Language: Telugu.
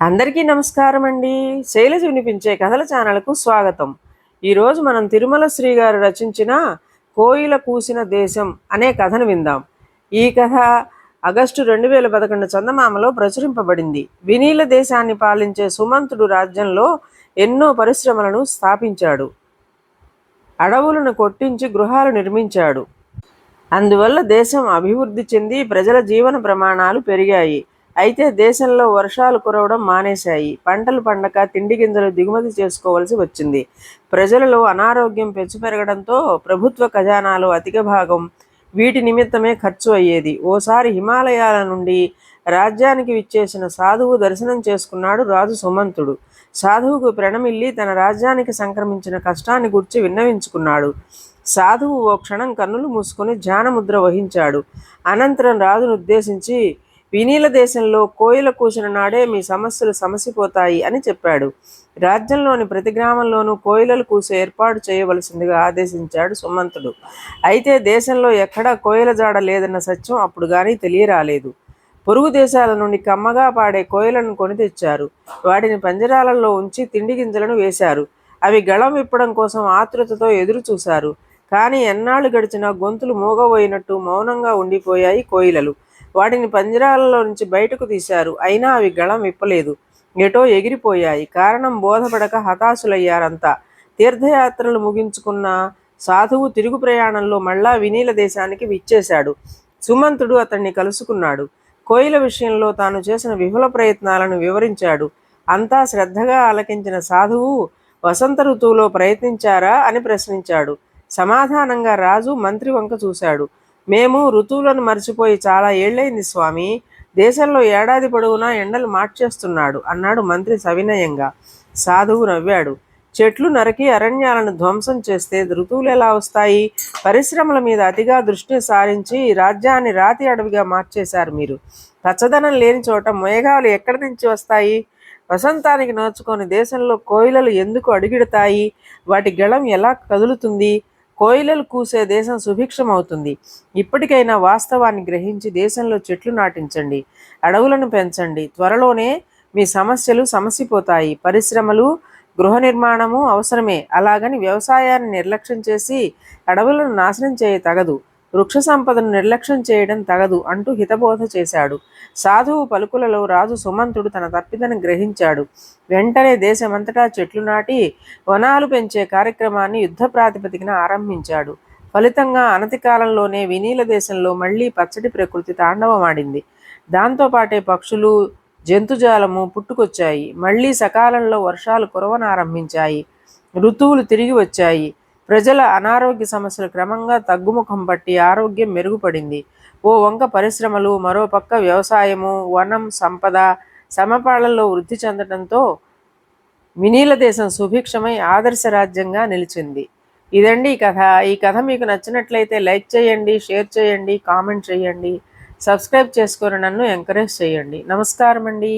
అందరికీ నమస్కారం అండి. శైలజ వినిపించే కథల ఛానల్కు స్వాగతం. ఈరోజు మనం తిరుమల శ్రీ గారు రచించిన కోయిల కూసిన దేశం అనే కథను విందాం. ఈ కథ ఆగస్టు రెండు వేల పదకొండు చందమామలో ప్రచురింపబడింది. వినీల దేశాన్ని పాలించే సుమంతుడు రాజ్యంలో ఎన్నో పరిశ్రమలను స్థాపించాడు. అడవులను కొట్టించి గృహాలు నిర్మించాడు. అందువల్ల దేశం అభివృద్ధి చెంది ప్రజల జీవన ప్రమాణాలు పెరిగాయి. అయితే దేశంలో వర్షాలు కురవడం మానేశాయి. పంటలు పండక తిండి గింజలు దిగుమతి చేసుకోవలసి వచ్చింది. ప్రజలలో అనారోగ్యం పెంచు పెరగడంతో ప్రభుత్వ ఖజానాలో అధిక భాగం వీటి నిమిత్తమే ఖర్చు అయ్యేది. ఓసారి హిమాలయాల నుండి రాజ్యానికి విచ్చేసిన సాధువు దర్శనం చేసుకున్నాడు రాజు సుమంతుడు. సాధువుకు ప్రణమిల్లి తన రాజ్యానికి సంక్రమించిన కష్టాన్ని గుర్చి విన్నవించుకున్నాడు. సాధువు ఓ క్షణం కన్నులు మూసుకొని ధ్యానముద్ర వహించాడు. అనంతరం రాజును ఉద్దేశించి వినీల దేశంలో కోయిల కూసిన నాడే మీ సమస్యలు సమసిపోతాయి అని చెప్పాడు. రాజ్యంలోని ప్రతి గ్రామంలోనూ కోయిలలు కూసే ఏర్పాటు చేయవలసిందిగా ఆదేశించాడు సుమంతుడు. అయితే దేశంలో ఎక్కడా కోయిల జాడ లేదన్న సత్యం అప్పుడు కానీ తెలియరాలేదు. పొరుగు దేశాల నుండి కమ్మగా పాడే కోయిలను కొని తెచ్చారు. వాటిని పంజరాలలో ఉంచి తిండి గింజలను వేశారు. అవి గళం విప్పడం కోసం ఆతృతతో ఎదురు చూశారు. కానీ ఎన్నాళ్ళు గడిచినా గొంతులు మూగబోయినట్టు మౌనంగా ఉండిపోయాయి కోయిలలు. వాటిని పంజరాలలో నుంచి బయటకు తీశారు. అయినా అవి గళం విప్పలేదు. ఎటో ఎగిరిపోయాయి. కారణం బోధపడక హతాశులయ్యారంతా. తీర్థయాత్రలు ముగించుకున్న సాధువు తిరుగు ప్రయాణంలో మళ్ళా వినీల దేశానికి విచ్చేశాడు. సుమంతుడు అతన్ని కలుసుకున్నాడు. కోయిల విషయంలో తాను చేసిన విఫల ప్రయత్నాలను వివరించాడు. అంతా శ్రద్ధగా ఆలకించిన సాధువు వసంత ఋతువులో ప్రయత్నించారా అని ప్రశ్నించాడు. సమాధానంగా రాజు మంత్రి వంక చూశాడు. మేము ఋతువులను మర్చిపోయి చాలా ఏళ్ళైంది స్వామి. దేశంలో ఏడాది పొడవునా ఎండలు మార్చేస్తున్నాడు అన్నాడు మంత్రి సవినయంగా. సాధువు నవ్వాడు. చెట్లు నరికి అరణ్యాలను ధ్వంసం చేస్తే ఋతువులు ఎలా వస్తాయి? పరిశ్రమల మీద అతిగా దృష్టి సారించి రాజ్యాన్ని రాతి అడవిగా మార్చేశారు మీరు. పచ్చదనం లేని చోట మేఘాలు ఎక్కడి నుంచి వస్తాయి? వసంతానికి నోచుకొని దేశంలో కోయిలలు ఎందుకు అడుగిడతాయి? వాటి గళం ఎలా కదులుతుంది? కోయిలలు కూసే దేశం సుభిక్షమవుతుంది. ఇప్పటికైనా వాస్తవాన్ని గ్రహించి దేశంలో చెట్లు నాటించండి. అడవులను పెంచండి. త్వరలోనే మీ సమస్యలు సమసిపోతాయి. పరిశ్రమలు గృహ నిర్మాణము అవసరమే. అలాగని వ్యవసాయాన్ని నిర్లక్ష్యం చేసి అడవులను నాశనం చేయ తగదు. వృక్ష సంపదను నిర్లక్ష్యం చేయడం తగదు అంటూ హితబోధ చేశాడు. సాధువు పలుకులలో రాజు సుమంతుడు తన తప్పిదను గ్రహించాడు. వెంటనే దేశమంతటా చెట్లు నాటి వనాలు పెంచే కార్యక్రమాన్ని యుద్ధ ప్రాతిపదికన ఆరంభించాడు. ఫలితంగా అనతి కాలంలోనే వినీల దేశంలో మళ్ళీ పచ్చడి ప్రకృతి తాండవమాడింది. దాంతోపాటే పక్షులు జంతుజాలము పుట్టుకొచ్చాయి. మళ్ళీ సకాలంలో వర్షాలు కురవనారంభించాయి. ఋతువులు తిరిగి వచ్చాయి. ప్రజల అనారోగ్య సమస్యలు క్రమంగా తగ్గుముఖం పట్టి ఆరోగ్యం మెరుగుపడింది. ఓ వంక పరిశ్రమలు మరోపక్క వ్యవసాయము వనం సంపద సమపాళల్లో వృద్ధి చెందడంతో మినీల దేశం సుభిక్షమై ఆదర్శ రాజ్యంగా నిలిచింది. ఇదండి ఈ కథ. ఈ కథ మీకు నచ్చినట్లయితే లైక్ చేయండి షేర్ చేయండి కామెంట్ చేయండి సబ్స్క్రైబ్ చేసుకొని నన్ను ఎంకరేజ్ చేయండి. నమస్కారం అండి